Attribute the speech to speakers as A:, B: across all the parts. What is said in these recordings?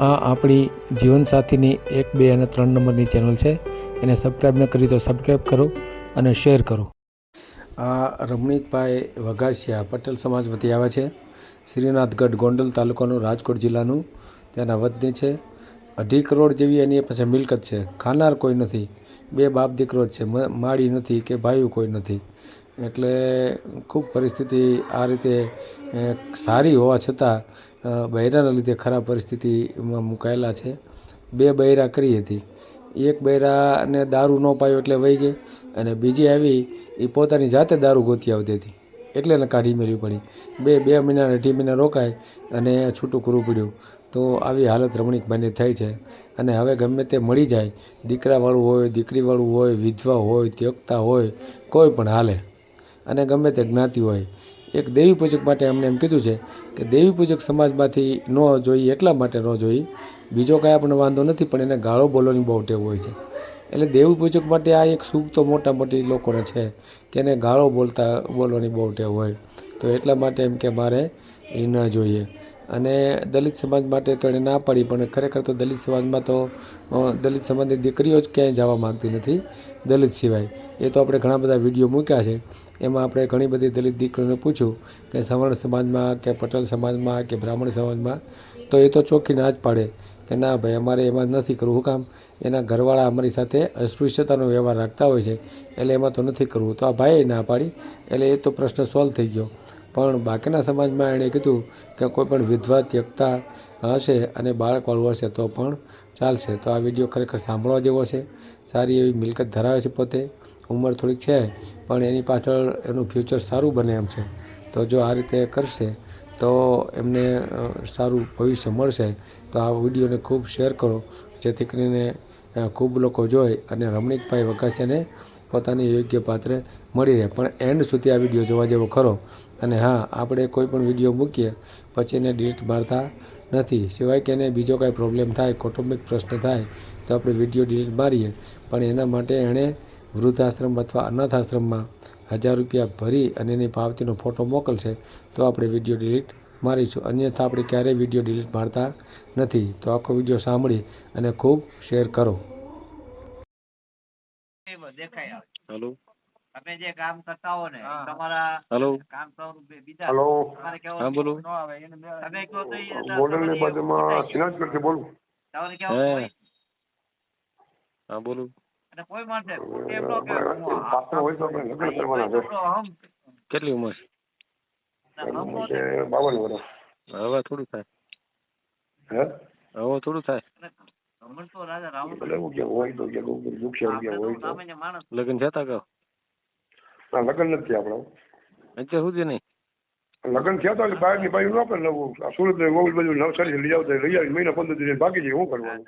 A: આ આપણી જીવનસાથીની એક, બે અને ત્રણ નંબરની ચેનલ છે. એને સબસ્ક્રાઈબ ન કરી તો સબસ્ક્રાઈબ કરો અને શેર કરો. આ રમણીકભાઈ વઘાસિયા પટેલ સમાજમાંથી આવ્યા છે. શ્રીનાથગઢ ગોંડલ તાલુકાનું રાજકોટ જિલ્લાનું તેના વતની છે. અઢી કરોડ જેવી એની પાસે મિલકત છે. ખાનાર કોઈ નથી. બે બાપ દીકરો જ છે. માળી નથી કે ભાઈઓ કોઈ નથી. એટલે ખૂબ પરિસ્થિતિ આ રીતે સારી હોવા છતાં બૈરાના લીધે ખરાબ પરિસ્થિતિમાં મુકાયેલા છે. બે બૈરા કરી હતી. એક બૈરાને દારૂ ન પાયો એટલે વહી ગઈ અને બીજી આવી એ પોતાની જાતે દારૂ ગોતી આવતી હતી. એટલે એને કાઢી મેળવી પડી. બે બે મહિના અઢી મહિના રોકાય અને છૂટું કરવું પડ્યું. તો આવી હાલત રમણીકભાઈની થઈ છે. અને હવે ગમે તે મળી જાય, દીકરાવાળું હોય, દીકરીવાળું હોય, વિધવા હોય, ત્યક્તા હોય, કોઈ પણ હાલે. અને ગમે તે જ્ઞાતિ હોય. એક દેવી પૂજક માટે અમને એમ કીધું છે કે દેવી પૂજક સમાજમાંથી ન જોઈએ એટલા માટે ન જોઈએ. બીજો કાંઈ આપણને વાંધો નથી, પણ એને ગાળો બોલવાની બહુ ટેવ હોય છે. એટલે દેવી પૂજક માટે આ એક સુખ તો મોટા મોટી લોકોને છે કે એને ગાળો બોલતા, બોલવાની બહુ ટેવ હોય. તો એટલા માટે એમ કે મારે એ ન જોઈએ. અને દલિત સમાજ માટે તો એણે ના પાડી, પણ ખરેખર તો દલિત સમાજમાં તો દલિત સમાજની દીકરીઓ જ ક્યાંય જવા માગતી નથી દલિત સિવાય. એ તો આપણે ઘણા બધા વીડિયો મૂક્યા છે. એમાં આપણે ઘણી બધી દલિત દીકરીઓને પૂછ્યું કે સવર્ણ સમાજમાં કે પટેલ સમાજમાં કે બ્રાહ્મણ સમાજમાં, તો એ તો ચોખ્ખી ના જ પાડે કે ના ભાઈ, અમારે એમાં નથી કરવું. કામ? એના ઘરવાળા અમારી સાથે અસ્પૃશ્યતાનો વ્યવહાર રાખતા હોય છે, એટલે એમાં તો નથી કરવું. તો આ ભાઈએ ના પાડી, એટલે એ તો પ્રશ્ન સોલ્વ થઈ ગયો. પણ બાકીના સમાજમાં એણે કીધું કે કોઈ પણ વિધવા, ત્યક્તા હશે અને બાળકવાળું હશે તો પણ ચાલશે. તો આ વીડિયો ખરેખર સાંભળવા જેવો છે. સારી એવી મિલકત ધરાવે છે પોતે. ઉંમર થોડીક છે, પણ એની પાછળ એનું ફ્યુચર સારું બને એમ છે. તો જો આ રીતે કરશે, તો એમને સારું ભવિષ્ય મળશે. તો આ વિડીયોને ખૂબ શેર કરો, જેથી કરીને ખૂબ લોકો જોઈ અને રમણીકભાઈ વઘાસિયાને પોતાની યોગ્ય પાત્ર મળી રહે. પણ એન્ડ સુધી આ વીડિયો જોવા જેવો ખરો. અને હા, આપણે કોઈ પણ વીડિયો મૂકીએ, પછી એને ડિલીટ મારતા નથી. સિવાય કે એને બીજો કાંઈ પ્રોબ્લેમ થાય, કૌટુંબિક પ્રશ્ન થાય, તો આપણે વીડિયો ડિલીટ મારીએ. પણ એના માટે એણે વૃદ્ધાશ્રમ અથવા અનાથ આશ્રમમાં હજાર રૂપિયા ભરી અને એની પાવતીનો ફોટો મોકલશે તો આપણે વીડિયો ડિલીટ મારીશું. અન્યથા આપણે ક્યારેય વીડિયો ડિલીટ મારતા નથી. તો આખો વીડિયો સાંભળી અને ખૂબ શેર કરો.
B: હેલો.
C: તમે જે કામ કરતા હો ને તમારા
B: હેલો.
C: કામ બીજા
D: હેલો.
C: તમારે કેવું
B: હા બોલો.
C: તમે કહો તો ઈ ની
D: બાજુમાં
C: તમારે
D: બાજુમાં સિનાજગઢથી બોલું.
C: તમારે કેવું
B: હા બોલો.
C: અને કોઈ માણસે ખોટી એમ ન
B: કેટલી ઉંમર?
D: બાવન વર્ષ.
B: હવે થોડું થાય.
D: હે?
B: હવે થોડું થાય. લગ્ન થતા કહો
D: ના લગ્ન નથી આપણે.
B: અત્યાર સુધી નહીં.
D: લગ્ન થયા તો બહારની બાજુ ન કરે નવું સુરત ને ગોવિંદ બાજુ નવસારી લઈ આવતા લઈ આવી મહિના પંદર દિવસ ભાગી જાય શું કરવાનું?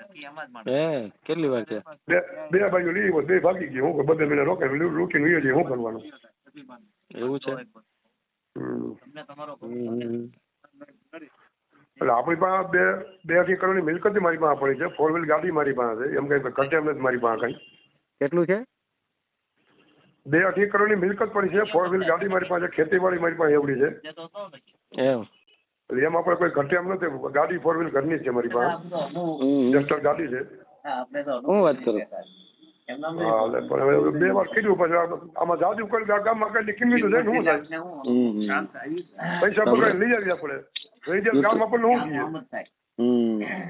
B: હે કેટલી વાર છે
D: બે બે બાજુ લઈ આવ્યો બે ભાગી ગઈ હું બધે મહિના રોકે લૂકીને લઈ જાય શું કરવાનું?
B: એવું છે?
D: એટલે આપણી પાસે બે બે અઢી કરોડની મિલકત મારી પાસે પડી છે ફોર વ્હીલ ગાડી મારી પાસે છે એમ કઈ ઘટે એમ નથી મારી પાસે કઈ.
B: કેટલું છે?
D: બે અઢી કરોડની મિલકત પડી છે. ફોર વ્હીલ ગાડી મારી પાસે ખેતીવાડી મારી પાસે એવડી છે.
B: એમ.
D: એટલે એમ આપણે કોઈ ઘટે એમ નથી. ગાડી ફોર વ્હીલ ઘરની છે મારી પાસે. જસ્ટર ગાડી છે.
C: હા, આપણે તો
B: હું વાત કરું?
D: પણ બે વાર કીધું પછી આમાં જાજુ કરી ગામ ગામમાં કઈ કિંમત છે શું થાય. પૈસા પકડી લઈ જાય આપણે લઈ જાય ગામ પણ શું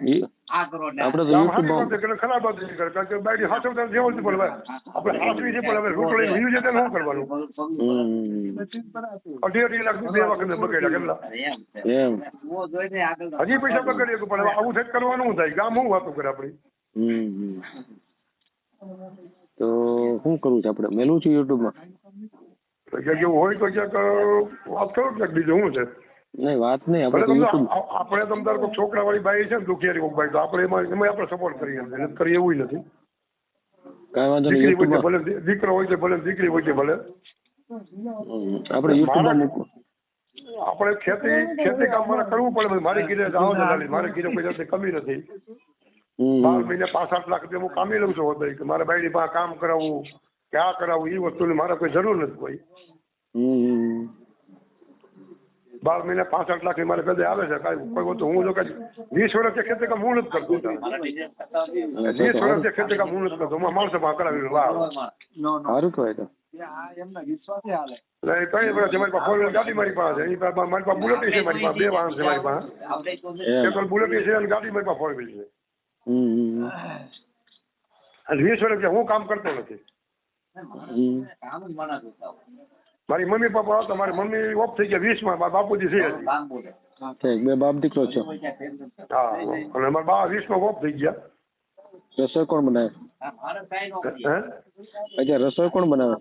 D: કહીએ?
B: આપણે યુટ્યુબ
D: વાત છે કારણ કે બાયડી જેવું જ પડે. આપણે છે પણ હવે છે તેને શું કરવાનું. અઢી અઢી લાખ બગાડ્યા કેટલા?
C: હું
D: હજી પૈસા બગડીએ પણ હવે આવું થઈ કરવાનું શું થાય. ગામ શું વાતો કરે આપણી?
B: તો શું કરવું છે આપણે? મેલું છું યુટ્યુબમાં
D: એવું હોય તો ક્યાંક વાત કરો ક્યાંક બીજું શું છે?
B: નહીં વાત નહીં આપણે
D: આપણે તમ તારે કોઈ છોકરા વાળી બાઈ છે ને દુખિયારી કોઈ બાઈ તો આપણે એમાં એમાં આપણે સપોર્ટ કરીએ નથી કરીએ એવું નથી.
B: કાંઈ વાંધો નહીં
D: દીકરી હોય ભલે દીકરો હોય છે ભલે દીકરી હોય છે ભલે.
B: આપણે યુટ્યુબમાં મૂકવું
D: આપણે ખેતી ખેતી કામ મારે કરવું પડે મારી ગીરે જાઓ દલાલી મારે ગીરે કોઈ જાતે કમી નથી. બાર મહિને પાંચ આઠ લાખ રૂપિયા હું કામી લઉં છું હોતા કે મારે બાયડી પાસે કામ કરાવવું કે આ કરાવવું એ વસ્તુની મારે કોઈ જરૂર નથી કોઈ.
B: હમ.
D: બાર મહિને પાંસઠ લાખની મારે ગદે આવે છે કઈ કોઈ વસ્તુ હું જો કે વીસ વર્ષ ખેતી કામ હું નથી કરતો. વીસ વર્ષ ખેતી કામ હું નથી કરતો હું માણસો માં કરાવી વાહ
B: સારું કહેવાય તો.
D: કઈ વર્ષ પાસે ગાડી મારી પાસે છે એની પાસે મારી પાસે બુલેટ છે મારી પાસે બે વાહન છે મારી પાસે.
B: એમ.
D: એક છે અને ગાડી મારી પાસે ફોર વ્હીલ છે.
B: હમ હમ
D: અને હું કામ કરતો નથી. મારી મમ્મી પપ્પા હતા મારી મમ્મી ઓફ થઈ ગયા વીસમાં મારા બાપુજી છે.
B: બે બાપ દીકરો છો.
D: હા અને મારા બા વીસમાં ઓફ થઈ ગયા.
B: રસોઈ કોણ બનાવે?
D: હે?
B: અત્યારે રસોઈ કોણ બનાવે?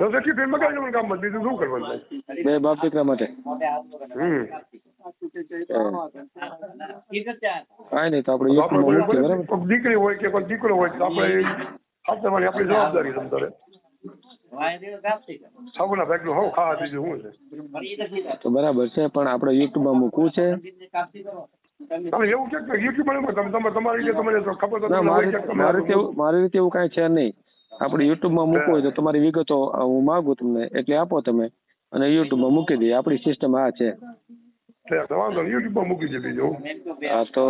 D: રસોઈ ટિફિન મગાવી કામ બીજું શું કરવાનું
B: બે બાપ દીકરા માટે.
D: હમ.
B: કાંઈ નહીં તો આપણે
D: દીકરી હોય કે દીકરો હોય તો આપણે આપવાની આપણી જવાબદારી સમજાવે? ખાવા બીજું છે.
B: તો બરાબર છે પણ આપણે યુટ્યુબમાં મૂકવું છે?
D: તમે એવું છે કે યુટ્યુબ તમે તમે તમારી રીતે તમને ખબર તો
B: ના
D: તમને હોય
B: મારી રીતે એવું- મારી રીતે એવું કાંઈ છે નહીં. આપણે યુટ્યુબમાં મૂકવું હોય તો તમારી વિગતો હું માગું તમને એટલે આપો તમે અને યુટ્યુબમાં મૂકી દઈએ. આપણી સિસ્ટમ આ છે.
D: તે વાંધો નહીં યુટ્યુબમાં મૂકી દે બીજું.
B: હા તો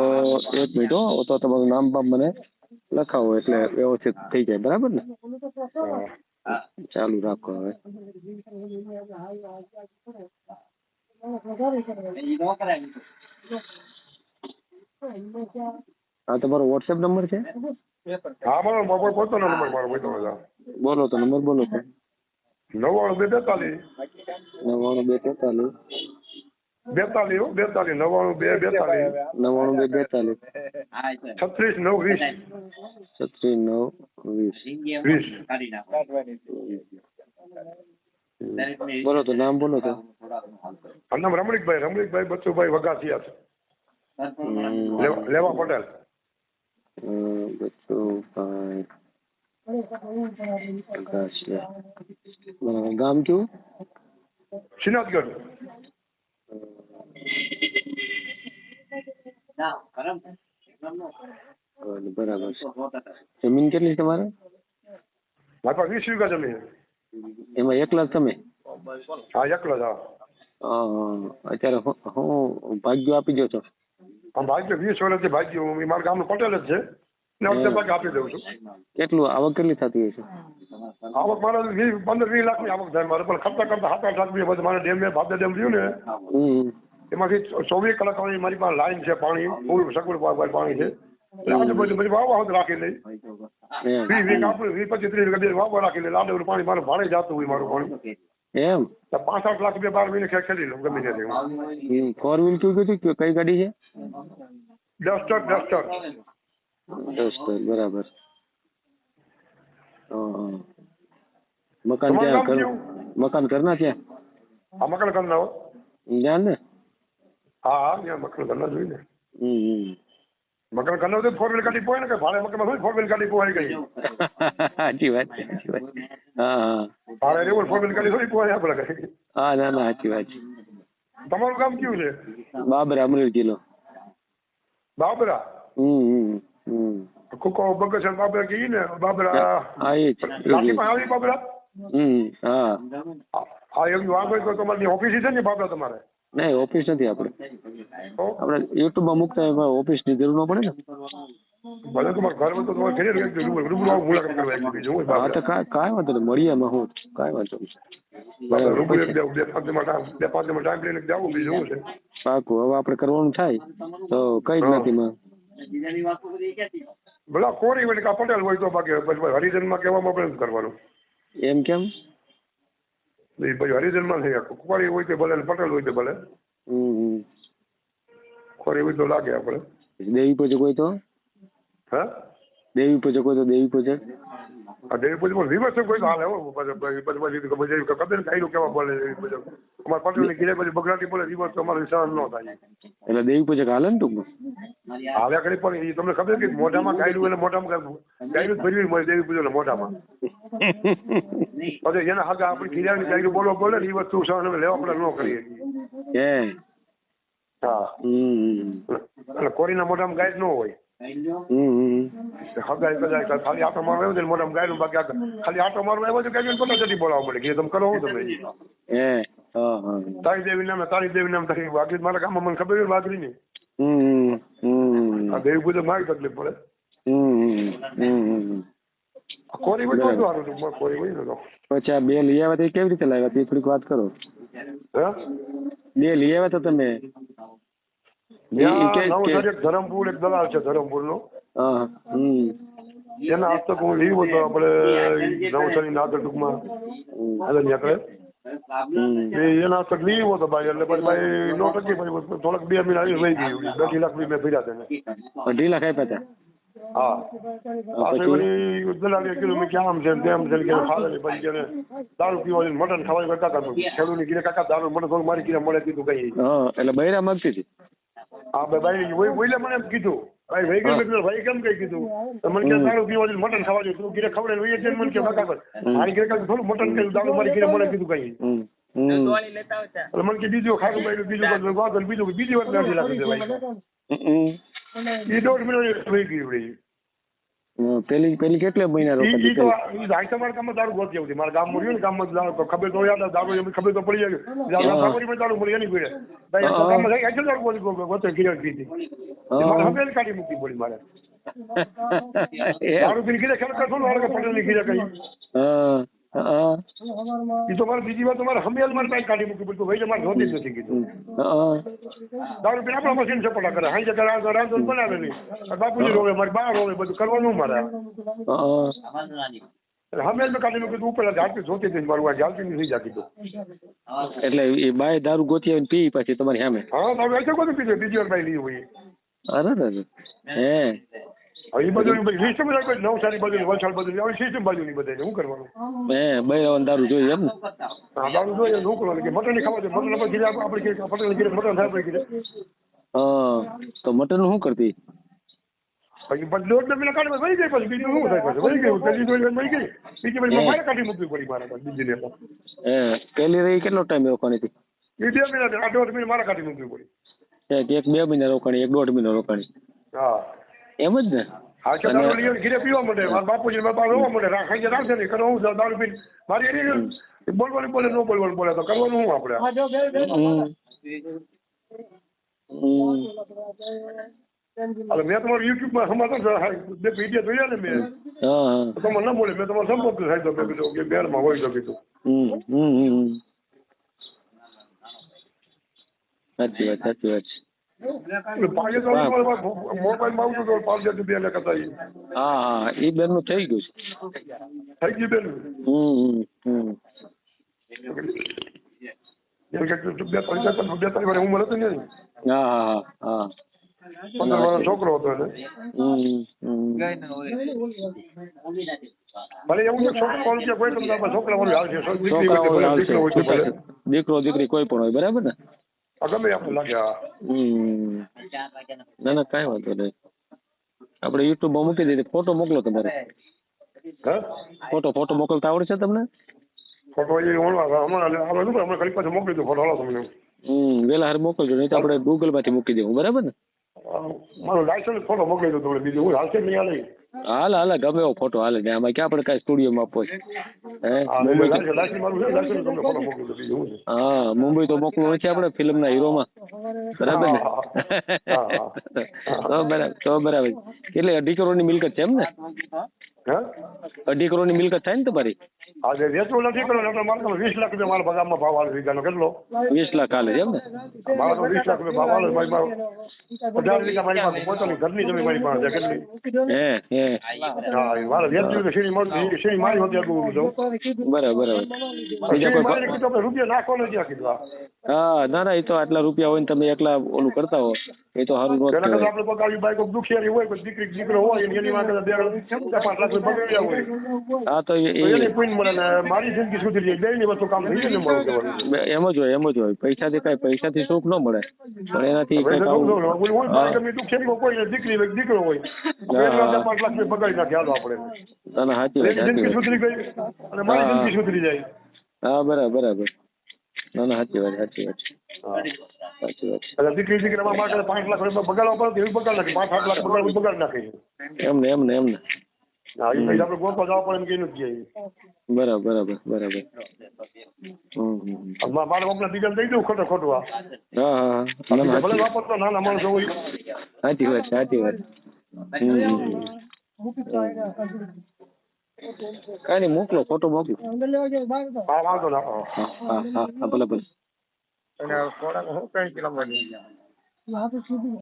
B: એક મિનિટ હો તો તમારું નામ પણ મને લખાવો એટલે વ્યવસ્થિત થઈ જાય. બરાબર ને? ચાલુ રાખો હવે. આ તમારો વોટ્સએપ નંબર છે?
D: હા મારો મોબાઈલ પોતાનો નંબર મારો પોતાનો
B: બોલો તો નંબર બોલો તો.
D: નવ્વાણું બે તેતાલીસ
B: નવ્વાણું બે તેતાલીસ
D: બેતાલીસ હો બેતાલીસ નવાણું બે બેતાલીસ.
B: નવ્વાણું બે બેતાલીસ.
D: છત્રીસ નવ વીસ.
B: છત્રીસ નવ વીસ.
D: વીસ.
B: બોલો તો નામ બોલો તો.
D: નામ રમણીકભાઈ રમણીકભાઈ બચ્ચુભાઈ વગાસિયા છે. લેવા લેવા પટેલ.
B: બચુભાઈ વગાસિયા ગામ કયું?
D: શ્રીનાથગઢ
B: બરાબર, જમીન કેટલી તમારે?
D: મારી પાસે વીસ વીઘા જમીન.
B: એમાં એકલા તમે?
D: હા એકલા જ
B: અત્યારે હું- ભાગ્યો આપી દો છો?
D: ભાગ્ય વીસ વર્ષથી ભાગ્ય. હું મારા ગામનો પટેલ જ છે. આપી દઉં છું.
B: કેટલું આવક કેટલી થતી હશે?
D: આવક મારે વીસ પંદર વીસ લાખની આવક થાય મારે. પણ ખર્ચા કરતા સાત આઠ લાખ મારે ડેમ ભાદર ડેમ રહ્યું ને. એમાંથી ચોવીસ કલાક પાણી મારી પાસે લાઈન છે પાણી ફૂલ સગવડ પા- પાણી છે. એટલે આજુબાજુ બધી વાવવા હોત રાખી લઈ.
B: એમ.
D: વીસ વીસ આપણે વીસ પચીસ ત્રીસ વીઘા બે વાવવા રાખી લઈ. લાડવાનું પાણી મારે ભાડે જતું હોય મારું પાણી.
B: એમ.
D: તો પાંચ આઠ લાખ રૂપિયા બાર મહિને ખે- ખેલી લઉં ગમે ત્યાંથી
B: ફોર વ્હીલ કયું કીધું કે કઈ ગાડી છે?
D: Duster duster.
B: ડસ્ટર બરાબર. હા, હા. મકાન
D: તમારું
B: ત્યાં
D: ગામ
B: ઘર
D: કયું?
B: મકાન ઘરના ત્યાં
D: આ મકલ કરના હો.
B: ત્યાં ને?
D: હા હા મકર કરના જોઈ ને. મકલ કરના તો ફોર વ્હીલ ગાડી પોય ને કે ભાડે મકરમાં ફોર વ્હીલ ગાડી પોવાઈ ગઈ?
B: સાચી વાત છે સાચી વાત હા
D: ભાડે રેવું ફોર વ્હીલ ગાડી થોડી પોવાય આપણે કઈ
B: હા ના ના સાચી વાત છે.
D: તમારું ગામ કયું છે?
B: બાબરા અમરેલ જિલ્લો.
D: બાબરા?
B: હમ હમ
D: કુકો બગસર બાબરા કહીએ ને બાબરા.
B: હા એ
D: આવી બાબરા?
B: હમ હા.
D: હા એમ તો તમારી ઓફિસ છે ને બાબરા તમારે?
B: નહીં ઓફિસ નથી આપણે. આપણે યુટ્યુબમાં મૂકતા હોય ઓફિસની જરૂર ન પડે ને.
D: ભલે તમારે ઘર તો તમારે ઘરે રૂબરૂ રૂબરૂ આવું મુલાકાત કરવા આવી બીજું હા
B: તો કાંઈ કાંઈ વાંધો નહીં મળીએ એમાં હું. કાંઈ વાંધો નહીં.
D: રૂબરૂ એક બે બે પાંચ દિવસમાં બે પાંચ દિવસમાં ટાઈમ લઈને જાવું બીજું શું છે?
B: પાકું હવે આપણે કરવાનું થાય તો કઈ જ નથી માં
D: ભલા કોરી ને પટેલ હોય તો બાકી હરિજન હરિજનમાં કહેવામાં આપણે કરવાનું.
B: એમ કેમ?
D: એ પછી હરિજનમાં થઈ કોરી હોય તો ભલે ને પટેલ હોય તો ભલે. હોય તો લાગે આપણે.
B: દેવી પૂજક હોય તો?
D: હા?
B: દેવી પૂજક હોય તો દેવી પૂજક?
D: આ દેવી પૂજક પણ વિમર્શક કોઈ હાલે હો. પછી પછી કબીર કાંઈ કેવા બોલે દેવી પૂજક. અમારા પટેલની ઘીરે પછી બગડાટી બોલે વિમર્શ અમારે સહન ન થાય.
B: એટલે દેવી પૂજક હાલે ને ટૂંકમાં?
D: હાલે કરી પણ એ તમને ખબર કે મોઢામાં કાયલું એટલે મોઢામાં કાયલું જ ભરવી મળે દેવી પૂજક મોઢામાં. પછી એના હગા આપણે ઘીરાની ગાયલું બોલો બોલે ને એ વસ્તુ સહન અમે લેવા પડે ન કરીએ.
B: હે
D: હા.
B: હમ.
D: એટલે કોરીના મોઢામાં ગાય ન હોય. હગાઈ કદાચ ખાલી આટો મારવા આવ્યો ને મોઢામાં ગાયલું બાકી ખાલી આટો મારવા આવ્યો ગાયલું પતા જતી બોલાવવા મળે? કે તમે કરો હું તારી દેવી નામ તારી દેવી નામ તારી વાઘરી મારા. ગામમાં મને ખબર છે વાઘરી ની
B: હમ હમ
D: આ દેવી પૂજન મારી તકલીફ પડે.
B: હમ હમ.
D: કોરી હોય તો સારું હતું પણ કોરી ને
B: પછી આ બે લઈ આવ્યા તે કેવી રીતે લાવ્યા? તે થોડીક વાત કરો. બે લઈ આવ્યા તો તમે?
D: ધરમપુર એક દલાલ છે ધરમપુર નો એના હસ્તક હું લીધો હતો આપણે નવસારી ના આગળ ટૂંકમાં. આગળ નીકળે. એના હસ્તક લીધો તો ભાઈ એટલે પછી ભાઈ નો ટકી પછી થોડાક બે મહિના આવી વહી ગયું અઢી લાખ રૂપિયા ભર્યા તેને.
B: અઢી લાખ આપ્યા હતા
D: હા. દલાલે કીધું મેં કે આમ છે ને તેમ છે ને કે નહીં પછી કે દારૂ પીવા છે મટન ખાવાની કાકા ખેડૂત કીધે કાકા દારૂ મને થોડું મારી કીધે મળે કીધું કઈ.
B: હા એટલે બૈરા માંગતી હતી?
D: હા ભાઈ વહીલે મને એમ કીધું. ભાઈ ભાઈ કેમ ભાઈ કેમ કઈ કીધું? મને કે દારૂ પીવા મટન ખાવા છે તું કીધે ખવડે વહી છે મને કે કાકા મારી કીધે કાકા થોડું મટન કીધું દારૂ મારી કીધે મળે કીધું કઈ.
B: હમ. હમ.
D: એટલે મને કે બીજું ખાધું ભાઈ બીજું બીજું બીજી વાર નથી લાગી ભાઈ.
B: હમ.
D: એ દોઢ મહિના વહી ગયું વળી.
B: પેલી પેલી કેટલા મહિના
D: ઈ
B: રોકાતી
D: ઈ તો ઈ તમારા ગામમાં દારૂ ગોતી આવતી. મારા ગામમાં રહ્યું ને ગામમાં દારૂ તો ખબર તો યાદ દારૂ એમ ખબર તો પડી જાય. સાવરીમાં દારૂ મળી એની પીડે ભાઈ
B: હા.
D: ગામમાં જાય એટલે દારૂ ગોતી ગોતે કિરણ પીધી મારે હમેલ કાઢી મૂકી પડી મારે. દારૂ પીને કીધે ખરેખર થોડું હારે કે પટેલની કીધે કઈ તો મારે બીજી વાર તમારે હમેલ મારે કાંઈ કાઢી મૂકી પડતું ભાઈ મારે જોતી નથી કીધું દારૂ પીને આપણા મશીન સપોટા કરે. હાઈ જગ્યા રાંધો રાંધો બનાવે નહીં. અને બાપુજી રોવે મારી બા રોવે બધું કરવાનું મારે?
B: હા.
D: એટલે કાઢી મૂકી ઉપર જાતી જોતી હતી મારું આ જાલતી નથી જાતી તો
B: એટલે એ બાય દારૂ ગોતી આવીને પી પછી તમારી સામે?
D: હા દારૂ એટલે પીધું બીજી વાર બાય લીધી હોય.
B: અરે. હે.
D: એ બધું સિસ્ટમ નવસારી બાજુ વલસાડ બાજુ હવે સિસ્ટમ બાજુ ની બધાને શું કરવાનું?
B: હે બૈરાવાન દારૂ જોઈએ એમ
D: હા દારૂ જોઈએ શું કરવાનું? કે મટન ખાવા છે મટન પછી આપણે આપણે કીધે મટન કીધે મટન થાય આપણે કીધે.
B: હા તો મટન શું કરતી?
D: પછી કાઢી વહી ગઈ પછી બીજું શું થાય પછી? વહી ગયું પેલી જોઈ વહી ગઈ બીજી પછી મારે કાઢી મૂકવી પડી મારે બીજી ને તો.
B: પેલી રહી કેટલો ટાઈમ રોકાણી હતી
D: એ બે મહિના આ દોઢ મહિના મારે કાઢી મૂકવી પડી.
B: એક એક બે મહિના રોકાણી એક દોઢ મહિના રોકાણી.
D: હા.
B: એમ જ ને.
D: હા કે દારૂ લઈ ઘીરે પીવા માટે મારા બાપુજી બાપ રોવા માંડે. રાખે રાખશે નહીં. કરવું હું દારૂ પીને. મારી એની બોલવાનું બોલે ન બોલવાનું બોલે તો કરવાનું શું આપણે. મેં તમારું યુટ્યુબમાં સમાચાર બે વીડિયો જોયા ને મેં.
B: હા હા.
D: તમે ન બોલે મેં તમારો સંપર્ક થાય તો મેં કીધું કે બેરમાં હોય તો કીધું.
B: સાચી વાત સાચી વાત છે.
D: આવતું ને કરતા
B: હા હા એ બેનનું થઈ ગયું છે.
D: થઈ ગયું બેન
B: હમ હમ હમ.
D: એમ કે બે ત્રણ બે ત્રણ બે ત્રણ વાર ઉંમર હતી ને
B: હા હા હા
D: પંદર વર્ષનો છોકરો હતો ભલે એવું છે છોકરા કોઈ છોકરા વાળું દીકરી. દીકરો
B: કોઈ પણ હોય બરાબર ને?
D: ગમે આપણે લાગે.
B: ના ના કાંઈ વાંધો નહીં. આપણે યુટ્યુબમાં મૂકી દીધી. ફોટો મોકલો તમારે.
D: હે?
B: ફોટો ફોટો મોકલતા આવડે છે તમને?
D: ફોટો એ હમણાં હમણાં પાછું મોકલી દઉં ફોટો. હાલો તમને.
B: હમ વેલા હાર મોકલજો. નહીં તો આપણે ગૂગલમાંથી મૂકી દેવું. બરાબર ને?
D: મારો લાયસન્સ ફોટો મોકલી દઉં તમને. બીજું હું હાલશે નહીં હાલે
B: હાલ હાલ ગમે એવો ફોટો હાલે. ને આમાં ક્યાં આપણે કાંઈ સ્ટુડિયોમાં આપવો છે. હા? મુંબઈ તો-
D: મોકલું
B: નથી આપણે ફિલ્મના હીરોમાં. બરાબર ને. તો બરાબર તો બરાબર. એટલે અઢી કરોડની મિલકત છે એમ ને?
D: અઢી
B: અઢી કરોડની મિલકત થાય ને તમારી?
D: હા જે વેચવું નથી કરો એટલે મારે વીસ લાખ રૂપિયા મારા બગામમાં ભાવ આવે વીઘાનો કેટલો?
B: વીસ લાખ હાલે છે એમ ને
D: મારા તો વીસ લાખ રૂપિયા ભાવ આવે મારી પાસે પચાસ વીઘા મારી પાસે પોતાની ઘરની જમીન મારી પાસે છે કેટલી?
B: હે હે.
D: હા મારે વેચવી તો શેરી મળતી શેરી મારી હોતી આટલું બધું
B: બરાબર બરાબર. બીજા કોઈ
D: રૂપિયા નાખો નથી આ કીધું
B: હા ના ના એ તો આટલા રૂપિયા હોય ને તમે એકલા ઓલું કરતા હો. એ તો સારું
D: રોજ
B: કહેવાય.
D: આપણે કોઈ બાઈક દુખિયારી હોય પછી દીકરી દીકરો હોય એની વાત માટે બે પાંચ લાખ બગડ્યા હોય.
B: હા તો એ
D: તો
B: એ-
D: મળે ને મારી જિંદગી સુધરી જાય. ની વસ્તુ કામ થઈ જાય ને
B: એમ જ હોય એમ જ હોય. પૈસાથી કઈ પૈસાથી સુખ ન મળે. પણ એનાથી
D: દુખિયારી કોઈ દીકરી હોય દીકરો હોય. પાંચ લાખ બગાડી નાખે હાલો આપણે.
B: ના ના સાચી વાત
D: જિંદગી સુધરી ગઈ અને મારી જિંદગી સુધરી જાય.
B: હા બરાબર બરાબર. ના ના સાચી વાત સાચી વાત.
D: એટલે દીકરી માટે પાંચ લાખ રૂપિયા બગાડવા પડે એવું બગાડ નાખે. પાંચ આઠ લાખ બગાડ બગાડ નાખે.
B: એમને એમને એમને.
D: હા એ પૈસા આપણે ગોતવા જવા પડે એમ કઈ નથી
B: બરાબર બરાબર બરાબર.
D: મારા બાપને બીજા દઈ દઉં ખોટો ખોટું આ.
B: હા હા હા.
D: ભલે વાપરતો નાના માણસો હોય.
B: સાચી વાત સાચી વાત. કાંઈ નહીં મોકલો ફોટો મોકલો.
D: હા વાંધો ના હા
B: હા ભલે ભલે.
D: અને ખોરાક હું કઈ કિલોમીટર